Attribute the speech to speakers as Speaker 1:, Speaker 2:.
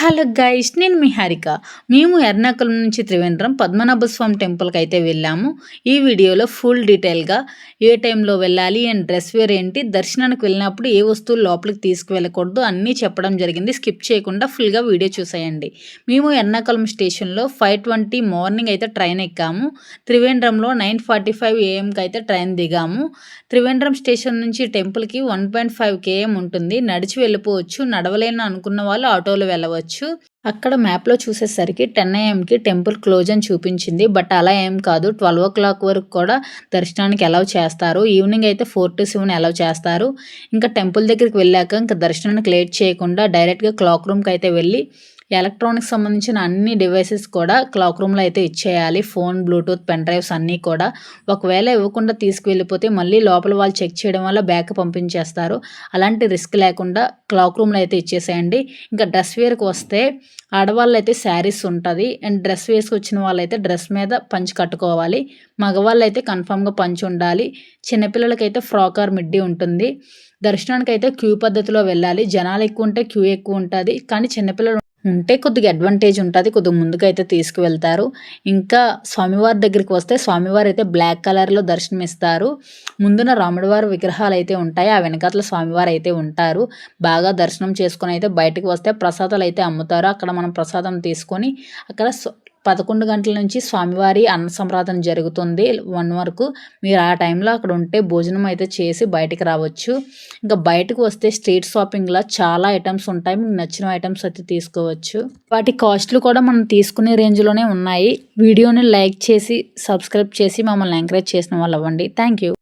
Speaker 1: Hello guys నేను మీ హారిక. మేము ఎర్నాకుళం నుంచి త్రివేంద్రం పద్మనాభ స్వామి టెంపుల్కి అయితే వెళ్ళాము. ఈ వీడియోలో ఫుల్ డీటెయిల్గా ఏ టైంలో వెళ్ళాలి అండ్ డ్రెస్ వేర్ ఏంటి దర్శనానికి వెళ్ళినప్పుడు ఏ వస్తువులు లోపలికి తీసుకువెళ్ళకూడదు అన్నీ చెప్పడం జరిగింది. స్కిప్ చేయకుండా ఫుల్గా వీడియో చూసేయండి. మేము ఎర్నాకుళం స్టేషన్లో ఫైవ్ ట్వంటీ మార్నింగ్ అయితే ట్రైన్ ఎక్కాము. త్రివేంద్రంలో నైన్ ఫార్టీ ఫైవ్ ఏఎంకి అయితే ట్రైన్ దిగాము. త్రివేంద్రం స్టేషన్ నుంచి టెంపుల్కి వన్ పాయింట్ ఫైవ్ కేఎం ఉంటుంది. నడిచి వెళ్ళిపోవచ్చు. నడవలేను అనుకున్న వాళ్ళు ఆటోలో వెళ్ళవచ్చు. అక్కడ మ్యాప్లో చూసేసరికి టెన్ ఏఎంకి టెంపుల్ క్లోజ్ అని చూపించింది. బట్ అలా ఏం కాదు. ట్వెల్వ్ ఓ క్లాక్ వరకు కూడా దర్శనానికి అలౌ చేస్తారు. ఈవినింగ్ అయితే ఫోర్ టు సెవెన్ అలౌ చేస్తారు. ఇంకా టెంపుల్ దగ్గరికి వెళ్ళాక ఇంకా దర్శనానికి లేట్ చేయకుండా డైరెక్ట్గా క్లాక్ రూమ్కి అయితే వెళ్ళి ఎలక్ట్రానిక్స్ సంబంధించిన అన్ని డివైసెస్ కూడా క్లాక్ రూమ్లో అయితే ఇచ్చేయాలి. ఫోన్ బ్లూటూత్ పెన్ డ్రైవ్స్ అన్నీ కూడా. ఒకవేళ ఇవ్వకుండా తీసుకువెళ్ళిపోతే మళ్ళీ లోపల వాళ్ళు చెక్ చేయడం వల్ల బ్యాక్ పంపించేస్తారు. అలాంటి రిస్క్ లేకుండా క్లాక్ రూమ్లో అయితే ఇచ్చేసేయండి. ఇంకా డ్రెస్ వేర్కి వస్తే ఆడవాళ్ళు అయితే శారీస్ ఉంటుంది. అండ్ డ్రెస్ వేసుకొచ్చిన వాళ్ళైతే డ్రెస్ మీద పంచి కట్టుకోవాలి. మగవాళ్ళు అయితే కన్ఫామ్గా పంచి ఉండాలి. చిన్నపిల్లలకైతే ఫ్రాక్ ఆర్ మిడ్డీ ఉంటుంది. దర్శనానికి అయితే క్యూ పద్ధతిలో వెళ్ళాలి. జనాలు ఎక్కువ ఉంటే క్యూ ఎక్కువ ఉంటుంది. కానీ చిన్నపిల్లలు ఉంటే కొద్దిగా అడ్వాంటేజ్ ఉంటుంది కొద్దిగా ముందుకైతే తీసుకువెళ్తారు. ఇంకా స్వామివారి దగ్గరికి వస్తే స్వామివారు అయితే బ్లాక్ కలర్లో దర్శనమిస్తారు. ముందున రాముడివారి విగ్రహాలు అయితే ఉంటాయి ఆ వెనకాతల స్వామివారు అయితే ఉంటారు. బాగా దర్శనం చేసుకొని అయితే బయటకు వస్తే ప్రసాదాలు అయితే అమ్ముతారు. అక్కడ మనం ప్రసాదం తీసుకొని అక్కడ పదకొండు గంటల నుంచి స్వామివారి అన్న సంప్రాదన జరుగుతుంది. వన్ వరకు మీరు ఆ టైంలో అక్కడ ఉంటే భోజనం అయితే చేసి బయటికి రావచ్చు. ఇంకా బయటకు వస్తే స్ట్రీట్ షాపింగ్లో చాలా ఐటమ్స్ ఉంటాయి. మీకు నచ్చిన ఐటమ్స్ అయితే తీసుకోవచ్చు. వాటి కాస్ట్లు కూడా మనం తీసుకునే రేంజ్లోనే ఉన్నాయి. వీడియోని లైక్ చేసి సబ్స్క్రైబ్ చేసి మమ్మల్ని ఎంకరేజ్ చేసిన వాళ్ళు అవ్వండి. Thank you.